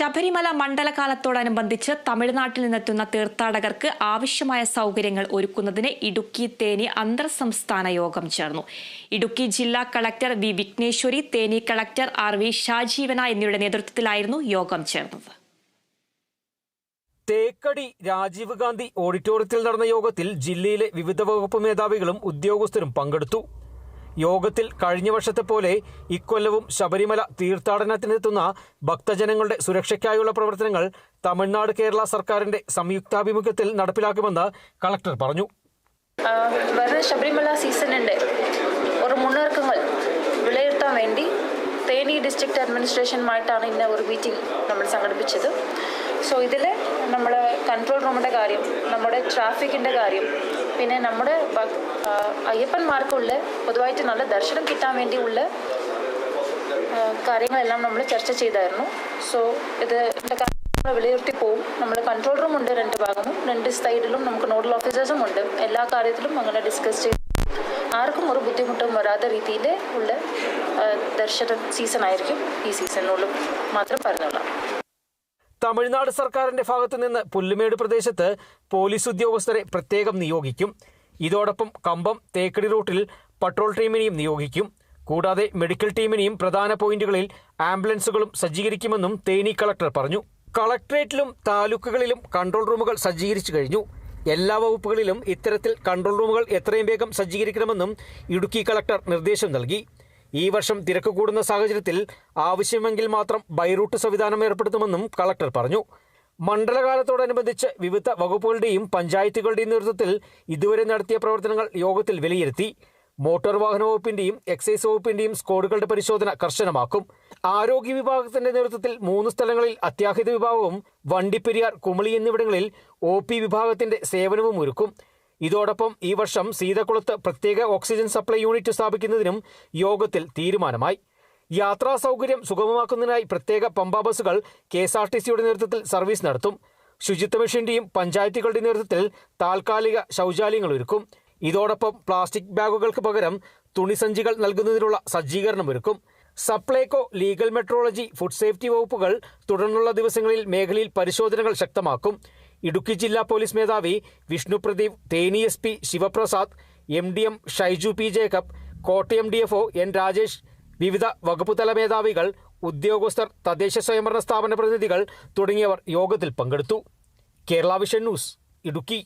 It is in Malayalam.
ശബരിമല മണ്ഡലകാലത്തോടനുബന്ധിച്ച് തമിഴ്നാട്ടിൽ നിന്നെത്തുന്ന തീർത്ഥാടകർക്ക് ആവശ്യമായ സൗകര്യങ്ങൾ ഒരുക്കുന്നതിന് ഇടുക്കി തേനി അന്തർ സംസ്ഥാന യോഗം ചേർന്നു. ഇടുക്കി ജില്ലാ collector V Vighneshwari Theni collector R V Shajeevana എന്നിവരുടെ നേതൃത്വത്തിലായിരുന്നു യോഗം ചേർന്നത്. തേക്കടി രാജീവ് ഗാന്ധി ഓഡിറ്റോറിയത്തിൽ നടന്ന യോഗത്തിൽ ജില്ലയിലെ വിവിധ വകുപ്പ് മേധാവികളും ഉദ്യോഗസ്ഥരും പങ്കെടുത്തു. യോഗത്തിൽ കഴിഞ്ഞ വർഷത്തെ പോലെ ഇക്കൊല്ലവും ശബരിമല തീർത്ഥാടനത്തിനെത്തുന്ന ഭക്തജനങ്ങളുടെ സുരക്ഷയ്ക്കായുള്ള പ്രവർത്തനങ്ങൾ തമിഴ്നാട് കേരള സർക്കാരിന്റെ സംയുക്താഭിമുഖ്യത്തിൽ നടപ്പിലാക്കുമെന്ന് കളക്ടർ പറഞ്ഞു. ശബരിമല ശബരിമല സീസണിന്റെ ഒരു മുന്നൊരുക്കങ്ങൾ വിലയിരുത്താൻ വേണ്ടി തേനി ഡിസ്ട്രിക്ട് അഡ്മിനിസ്ട്രേഷനുമായിട്ടാണ് ഇന്ന് ഒരു മീറ്റിംഗ് നമ്മൾ സംഘടിപ്പിച്ചത്. സോ ഇതിൽ നമ്മുടെ കൺട്രോൾ റൂമിന്റെ കാര്യം നമ്മുടെ ട്രാഫിക്കിന്റെ കാര്യം പിന്നെ നമ്മുടെ അയ്യപ്പന്മാർക്കുള്ള പൊതുവായിട്ട് നല്ല ദർശനം കിട്ടാൻ വേണ്ടിയുള്ള കാര്യങ്ങളെല്ലാം നമ്മൾ ചർച്ച ചെയ്തായിരുന്നു. സോ ഇത് വിലയിരുത്തി പോവും. നമ്മൾ കൺട്രോൾ റൂം ഉണ്ട് രണ്ട് ഭാഗവും രണ്ട് സൈഡിലും നമുക്ക് നോഡൽ ഓഫീസേഴ്സും ഉണ്ട്. എല്ലാ കാര്യത്തിലും അങ്ങനെ ഡിസ്കസ് ചെയ്ത് ആർക്കും ഒരു ബുദ്ധിമുട്ടും വരാത്ത രീതിയിൽ ഉള്ള ദർശന സീസൺ ആയിരിക്കും ഈ സീസണിനുള്ളിൽ മാത്രം പറഞ്ഞോളാം. തമിഴ്നാട് സർക്കാരിന്റെ ഭാഗത്തു നിന്ന് പുല്ലുമേട് പ്രദേശത്ത് പോലീസ് ഉദ്യോഗസ്ഥരെ പ്രത്യേകം നിയോഗിക്കും. ഇതോടൊപ്പം കമ്പം തേക്കടി റൂട്ടിൽ പട്രോൾ ടീമിനെയും നിയോഗിക്കും. കൂടാതെ മെഡിക്കൽ ടീമിനെയും പ്രധാന പോയിന്റുകളിൽ ആംബുലൻസുകളും സജ്ജീകരിക്കുമെന്നും തേനി കളക്ടർ പറഞ്ഞു. കളക്ടറേറ്റിലും താലൂക്കുകളിലും കൺട്രോൾ റൂമുകൾ സജ്ജീകരിച്ചു കഴിഞ്ഞു. എല്ലാ വകുപ്പുകളിലും ഇത്തരത്തിൽ കൺട്രോൾ റൂമുകൾ എത്രയും വേഗം സജ്ജീകരിക്കണമെന്നും ഇടുക്കി കളക്ടർ നിർദ്ദേശം നൽകി. ഈ വർഷം തിരക്ക് കൂടുന്ന സാഹചര്യത്തിൽ ആവശ്യമെങ്കിൽ മാത്രം ബൈറൂട്ട് സംവിധാനം ഏർപ്പെടുത്തുമെന്നും കളക്ടർ പറഞ്ഞു. മണ്ഡലകാലത്തോടനുബന്ധിച്ച് വിവിധ വകുപ്പുകളുടെയും പഞ്ചായത്തുകളുടെയും നേതൃത്വത്തിൽ ഇതുവരെ നടത്തിയ പ്രവർത്തനങ്ങൾ യോഗത്തിൽ വിലയിരുത്തി. മോട്ടോർ വാഹന വകുപ്പിന്റെയും എക്സൈസ് വകുപ്പിന്റെയും സ്കോഡുകളുടെ പരിശോധന കർശനമാക്കും. ആരോഗ്യ വിഭാഗത്തിന്റെ നേതൃത്വത്തിൽ മൂന്ന് സ്ഥലങ്ങളിൽ അത്യാഹിത വിഭാഗവും വണ്ടിപ്പെരിയാർ കുമളി എന്നിവിടങ്ങളിൽ ഒ പി വിഭാഗത്തിന്റെ സേവനവും ഒരുക്കും. ഇതോടൊപ്പം ഈ വർഷം സീതക്കുളത്ത് പ്രത്യേക ഓക്സിജൻ സപ്ലൈ യൂണിറ്റ് സ്ഥാപിക്കുന്നതിനും യോഗത്തിൽ തീരുമാനമായി. യാത്രാ സൗകര്യം സുഗമമാക്കുന്നതിനായി പ്രത്യേക പമ്പാ ബസ്സുകൾ കെ എസ് ആർ ടി സിയുടെ നേതൃത്വത്തിൽ സർവീസ് നടത്തും. ശുചിത്വ മിഷന്റെയും പഞ്ചായത്തുകളുടെ നേതൃത്വത്തിൽ താൽക്കാലിക ശൗചാലയങ്ങൾ ഒരുക്കും. ഇതോടൊപ്പം പ്ലാസ്റ്റിക് ബാഗുകൾക്ക് പകരം തുണിസഞ്ചികൾ നൽകുന്നതിനുള്ള സജ്ജീകരണം ഒരുക്കും. Supplyco legal metrology food safety വകുപ്പുകൾ തുടർന്നുള്ള ദിവസങ്ങളിൽ മേഖലയിൽ പരിശോധനകൾ ശക്തമാക്കും. ഇടുക്കി ജില്ലാ പോലീസ് മേധാവി Vishnu Pradeep Theni S P Sivaprasad M D M Shaiju P Jacob Kottayam D F O N Rajesh വിവിധ വകുപ്പ് തല മേധാവികൾ ഉദ്യോഗസ്ഥർ തദ്ദേശ സ്വയംഭരണ സ്ഥാപന പ്രതിനിധികൾ തുടങ്ങിയവർ യോഗത്തിൽ പങ്കെടുത്തു. Kerala vision news Idukki.